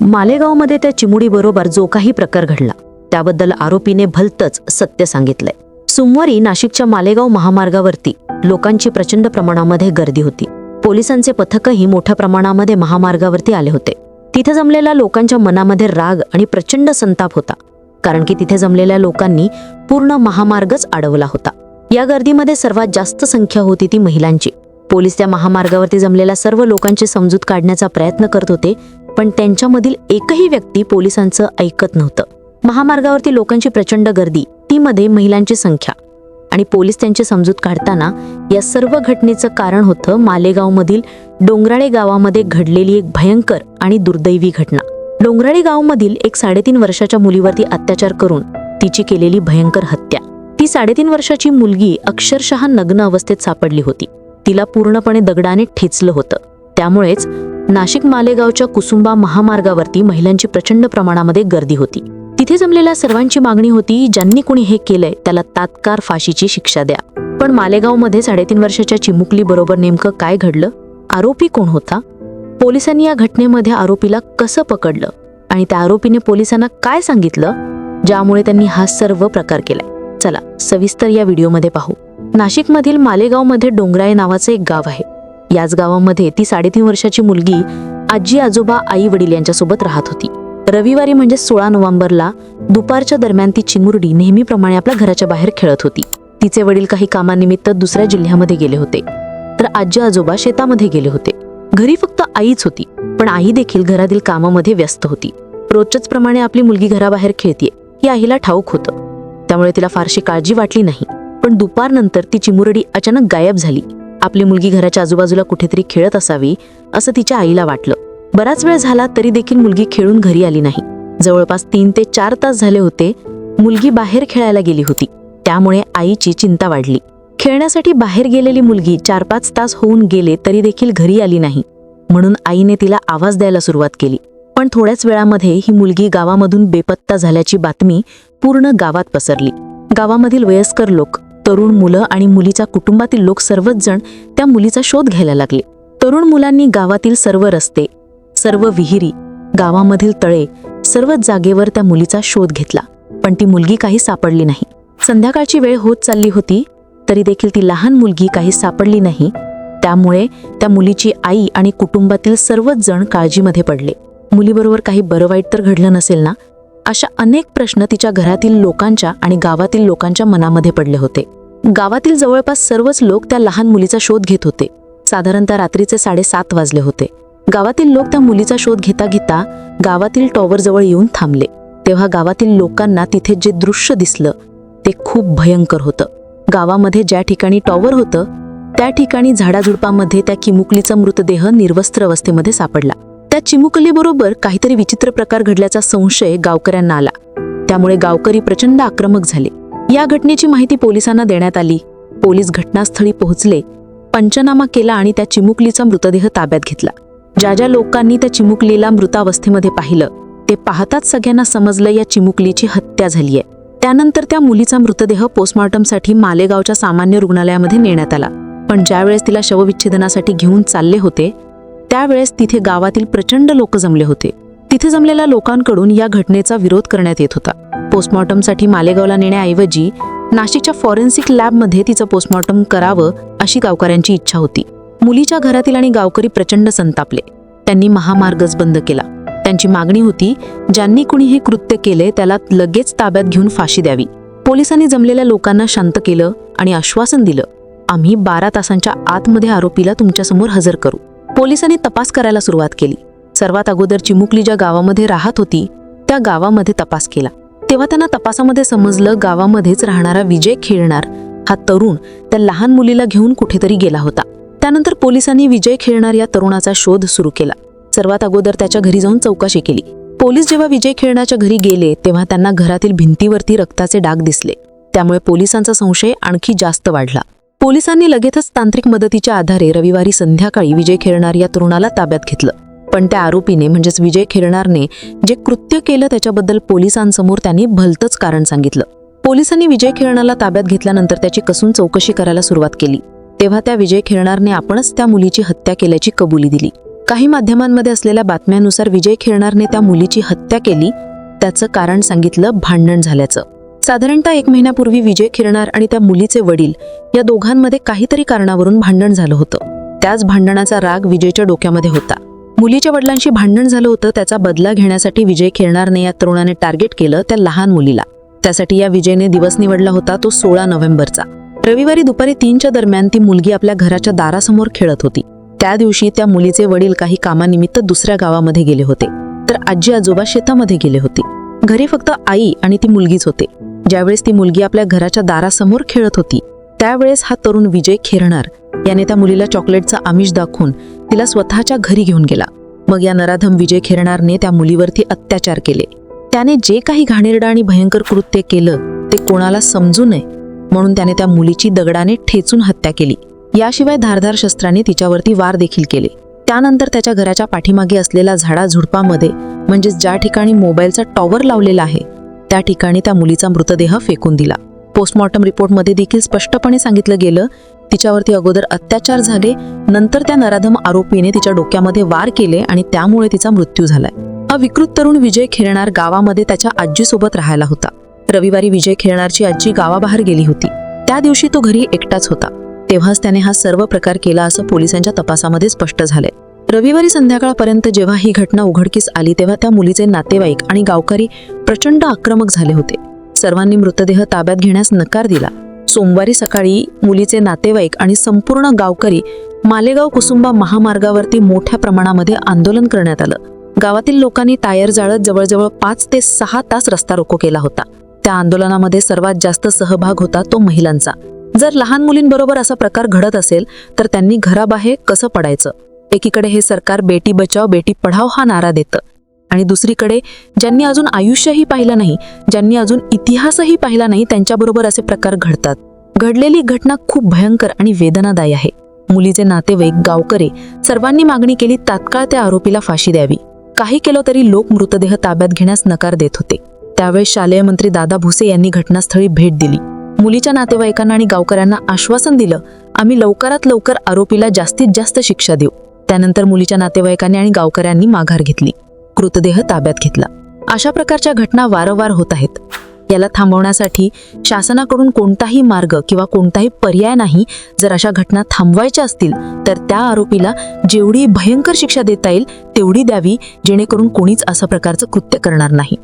मालेगावमध्ये त्या चिमुडीबरोबर जो काही प्रकार घडला त्याबद्दल आरोपीने भलतच सत्य सांगितलंय. सोमवारी नाशिकच्या मालेगाव महामार्गावरती लोकांची प्रचंड प्रमाणामध्ये गर्दी होती. पोलिसांचे पथकही मोठ्या प्रमाणामध्ये महामार्गावरती आले होते. तिथे जमलेल्या लोकांच्या मनामध्ये राग आणि प्रचंड संताप होता कारण की तिथे जमलेल्या लोकांनी पूर्ण महामार्गच अडवला होता. या गर्दीमध्ये सर्वात जास्त संख्या होती ती महिलांची. पोलीस त्या महामार्गावरती जमलेल्या सर्व लोकांची समजूत काढण्याचा प्रयत्न करत होते पण त्यांच्यामधील एकही व्यक्ती पोलिसांचं ऐकत नव्हतं. महामार्गावरती लोकांची प्रचंड गर्दी ती मध्ये महिलांची संख्या. आणि पोलीस त्यांची समजूत काढताना या सर्व घटनेचं कारण होतं मालेगावमधील डोंगराळे गावामध्ये घडलेली एक भयंकर आणि दुर्दैवी घटना. डोंगराळे गावामधील एक साडेतीन वर्षाच्या मुलीवरती अत्याचार करून तिची केलेली भयंकर हत्या. ती साडेतीन वर्षाची मुलगी अक्षरशः नग्न अवस्थेत सापडली होती. तिला पूर्णपणे दगडाने ठेचलं होतं. त्यामुळेच नाशिक मालेगावच्या कुसुंबा महामार्गावरती महिलांची प्रचंड प्रमाणामध्ये गर्दी होती. तिथे जमलेल्या सर्वांची मागणी होती ज्यांनी कुणी हे केलंय त्याला तात्काळ फाशीची शिक्षा द्या. पण मालेगावमध्ये साडेतीन वर्षाच्या चिमुकली बरोबर नेमकं काय घडलं? आरोपी कोण होता? पोलिसांनी या घटनेमध्ये आरोपीला कसं पकडलं? आणि त्या आरोपीने पोलिसांना काय सांगितलं? ज्यामुळे त्यांनी हा सर्व प्रकार केलाय. चला सविस्तर या व्हिडिओमध्ये पाहू. नाशिकमधील मालेगावमध्ये डोंगराळे नावाचं एक गाव आहे. याच गावामध्ये ती साडेतीन वर्षाची मुलगी आजी आजोबा आई वडील यांच्यासोबत राहत होती. रविवारी म्हणजे सोळा नोव्हेंबरला दुपारच्या दरम्यान ती चिमुरडी नेहमीप्रमाणे आपल्या घराच्या बाहेर खेळत होती. तिचे वडील काही कामानिमित्त दुसऱ्या जिल्ह्यामध्ये गेले होते. तर आजी आजोबा शेतामध्ये गेले होते. घरी फक्त आईच होती पण आई देखील घरातील कामामध्ये व्यस्त होती. रोजच्याच प्रमाणे आपली मुलगी घराबाहेर खेळतीये ही आईला ठाऊक होतं. त्यामुळे तिला फारशी काळजी वाटली नाही. पण दुपारनंतर ती चिमुरडी अचानक गायब झाली. आपली मुलगी घराच्या आजूबाजूला कुठेतरी खेळत असावी असं तिच्या आईला वाटलं. बराच वेळ झाला तरी देखील मुलगी खेळून घरी आली नाही. जवळपास तीन ते चार तास झाले होते मुलगी बाहेर खेळायला गेली होती. त्यामुळे आईची चिंता वाढली. खेळण्यासाठी बाहेर गेलेली मुलगी चार पाच तास होऊन गेले तरी देखील घरी आली नाही म्हणून आईने तिला आवाज द्यायला सुरुवात केली. पण थोड्याच वेळामध्ये ही मुलगी गावामधून बेपत्ता झाल्याची बातमी पूर्ण गावात पसरली. गावामधील वयस्कर लोक तरुण मुलं आणि मुलीच्या कुटुंबातील लोक सर्वच जण त्या मुलीचा शोध घ्यायला लागले. तरुण मुलांनी गावातील सर्व रस्ते सर्व विहिरी गावामधील तळे सर्वच जागेवर त्या मुलीचा शोध घेतला. पण ती मुलगी काही सापडली नाही. संध्याकाळची वेळ होत चालली होती तरी देखील ती लहान मुलगी काही सापडली नाही. त्यामुळे त्या मुलीची आई आणि कुटुंबातील सर्वच जण काळजीमध्ये पडले. मुलीबरोबर काही बरं वाईट तर घडलं नसेल ना? अशा अनेक प्रश्न तिच्या घरातील लोकांच्या आणि गावातील लोकांच्या मनामध्ये पडले होते. गावातील जवळपास सर्वच लोक त्या लहान मुलीचा शोध घेत होते. साधारणतः रात्रीचे साडेसात वाजले होते. गावातील लोक त्या मुलीचा शोध घेता घेता गावातील टॉवर जवळ येऊन थांबले. तेव्हा गावातील लोकांना तिथे जे दृश्य दिसलं ते खूप भयंकर होतं. गावामध्ये ज्या ठिकाणी टॉवर होतं त्या ठिकाणी झाडाझुडपामध्ये त्या किमुकलीचा मृतदेह निर्वस्त्र अवस्थेमध्ये सापडला. चिमुकलीबरोबर काहीतरी विचित्र प्रकार घडल्याचा संशय गावकऱ्यांना आला. त्यामुळे गावकरी प्रचंड आक्रमक झाले. या घटनेची माहिती पोलिसांना देण्यात आली. पोलीस घटनास्थळी पोहोचले पंचनामा केला आणि त्या चिमुकलीचा मृतदेह ताब्यात घेतला. ज्या ज्या लोकांनी त्या चिमुकलीला मृतावस्थेमध्ये पाहिलं ते पाहताच सगळ्यांना समजलं या चिमुकलीची हत्या झालीय त्यानंतर त्या मुलीचा मृतदेह पोस्टमॉर्टमसाठी मालेगावच्या सामान्य रुग्णालयामध्ये नेण्यात आला. पण ज्यावेळेस तिला शवविच्छेदनासाठी घेऊन चालले होते त्यावेळेस तिथे गावातील प्रचंड लोक जमले होते. तिथे जमलेल्या लोकांकडून या घटनेचा विरोध करण्यात येत होता. पोस्टमॉर्टमसाठी मालेगावला नेण्याऐवजी नाशिकच्या फॉरेन्सिक लॅबमध्ये तिचं पोस्टमॉर्टम करावं अशी गावकऱ्यांची इच्छा होती. मुलीच्या घरातील आणि गावकरी प्रचंड संतापले. त्यांनी महामार्गच बंद केला. त्यांची मागणी होती ज्यांनी कुणी हे कृत्य केले त्याला लगेच ताब्यात घेऊन फाशी द्यावी. पोलिसांनी जमलेल्या लोकांना शांत केलं आणि आश्वासन दिलं आम्ही बारा तासांच्या आतमध्ये आरोपीला तुमच्यासमोर हजर करू. पोलिसांनी तपास करायला सुरुवात केली. सर्वात अगोदर चिमुकली ज्या गावामध्ये राहत होती त्या गावामध्ये तपास केला. तेव्हा त्यांना तपासामध्ये समजलं गावामध्येच राहणारा विजय खेळणार हा तरुण त्या लहान मुलीला घेऊन कुठेतरी गेला होता. त्यानंतर पोलिसांनी विजय खेळणार या तरुणाचा शोध सुरू केला. सर्वात अगोदर त्याच्या घरी जाऊन चौकशी केली. पोलीस जेव्हा विजय खेळण्याच्या घरी गेले तेव्हा त्यांना घरातील भिंतीवरती रक्ताचे डाग दिसले. त्यामुळे पोलिसांचा संशय आणखी जास्त वाढला. पोलिसांनी लगेचच तांत्रिक मदतीच्या आधारे रविवारी संध्याकाळी विजय खेळणार या तरुणाला ताब्यात घेतलं. पण त्या आरोपीने म्हणजेच विजय खेळणारने जे कृत्य केलं त्याच्याबद्दल पोलिसांसमोर त्यांनी भलतंच कारण सांगितलं. पोलिसांनी विजय खेळणाला ताब्यात घेतल्यानंतर त्याची कसून चौकशी करायला सुरुवात केली. तेव्हा त्या विजय खेळणारने आपणच त्या मुलीची हत्या केल्याची कबुली दिली. काही माध्यमांमध्ये असलेल्या बातम्यानुसार विजय खेळणारने त्या मुलीची हत्या केली त्याचं कारण सांगितलं भांडण झाल्याचं. साधारणतः एक महिन्यापूर्वी विजय खिरणार आणि त्या मुलीचे वडील या दोघांमध्ये काहीतरी कारणावरून भांडण झालं होतं. त्याच भांडणाचा राग विजयच्या डोक्यामध्ये होता. मुलीच्या वडिलांशी भांडण झालं होतं त्याचा बदला घेण्यासाठी विजय खिरणारने या तरुणाने टार्गेट केलं त्या लहान मुलीला. त्यासाठी या विजयने दिवस निवडला होता तो सोळा नोव्हेंबरचा. रविवारी दुपारी तीनच्या दरम्यान ती मुलगी आपल्या घराच्या दारासमोर खेळत होती. त्या दिवशी त्या मुलीचे वडील काही कामानिमित्त दुसऱ्या गावामध्ये गेले होते. तर आजी आजोबा शेतामध्ये गेले होते. घरी फक्त आई आणि ती मुलगीच होते. ज्यावेळेस ती मुलगी आपल्या घराच्या दारासमोर खेळत होती त्यावेळेस हा तरुण विजय खेरणार याने त्या मुलीला चॉकलेटचा आमिष दाखवून तिला स्वतःच्या घरी घेऊन गेला. मग या नराधम विजय खेरणारने त्या मुलीवरती अत्याचार केले. त्याने जे काही घाणेरडं आणि भयंकर कृत्य केलं ते कोणाला समजू नये म्हणून त्याने त्या मुलीची दगडाने ठेचून हत्या केली. याशिवाय धारधार शस्त्राने तिच्यावरती वार देखील केले. त्यानंतर त्याच्या घराच्या पाठीमागे असलेल्या झाडाझुडपामध्ये म्हणजेच ज्या ठिकाणी मोबाईलचा टॉवर लावलेला आहे त्या ठिकाणी त्या मुलीचा मृतदेह फेकून दिला. पोस्टमॉर्टम रिपोर्टमध्ये देखील स्पष्टपणे सांगितलं गेलं तिच्यावरती अगोदर अत्याचार झाले नंतर त्या नराधम आरोपीने तिच्या डोक्यामध्ये वार केले आणि त्यामुळे तिचा मृत्यू झालाय. हा विकृत तरुण विजय खेळणार गावामध्ये त्याच्या आजीसोबत राहायला होता. रविवारी विजय खेळणारची आजी गावाबाहेर गेली होती. त्या दिवशी तो घरी एकटाच होता. तेव्हाच त्याने हा सर्व प्रकार केला असं पोलिसांच्या तपासामध्ये स्पष्ट झालंय. रविवारी संध्याकाळपर्यंत जेव्हा ही घटना उघडकीस आली तेव्हा त्या मुलीचे नातेवाईक आणि गावकरी प्रचंड आक्रमक झाले होते. सर्वांनी मृतदेह ताब्यात घेण्यास नकार दिला. सोमवारी सकाळी मुलीचे नातेवाईक आणि संपूर्ण गावकरी मालेगाव कुसुंबा महामार्गावरती मोठ्या प्रमाणामध्ये आंदोलन करण्यात आलं. गावातील लोकांनी टायर जाळत जवळजवळ पाच ते सहा तास रस्ता रोको केला होता. त्या आंदोलनामध्ये सर्वात जास्त सहभाग होता तो महिलांचा. जर लहान मुलींबरोबर असा प्रकार घडत असेल तर त्यांनी घराबाहेर कसं पडायचं? एकीकडे हे सरकार बेटी बचाव बेटी पढाव हा नारा देतं. आणि दुसरीकडे ज्यांनी अजून आयुष्यही पाहिलं नाही ज्यांनी अजून इतिहासही पाहिला नाही त्यांच्याबरोबर असे प्रकार घडतात. घडलेली घटना खूप भयंकर आणि वेदनादायी आहे. मुलीचे नातेवाईक गावकरे सर्वांनी मागणी केली तात्काळ त्या आरोपीला फाशी द्यावी. काही केलं तरी लोक मृतदेह ताब्यात घेण्यास नकार देत होते. त्यावेळेस शालेय मंत्री दादा भुसे यांनी घटनास्थळी भेट दिली. मुलीच्या नातेवाईकांना आणि गावकऱ्यांना आश्वासन दिलं आम्ही लवकरात लवकर आरोपीला जास्तीत जास्त शिक्षा देऊ. त्यानंतर मुलीच्या नातेवाईकांनी आणि गावकऱ्यांनी माघार घेतली. मृतदेह ताब्यात घेतला. अशा प्रकारच्या घटना वारंवार होत आहेत. याला थांबवण्यासाठी शासनाकडून कोणताही मार्ग किंवा कोणताही पर्याय नाही. जर अशा घटना थांबवायच्या असतील तर त्या आरोपीला जेवढी भयंकर शिक्षा देता येईल तेवढी द्यावी जेणेकरून कोणीच अशा प्रकारचं कृत्य करणार नाही.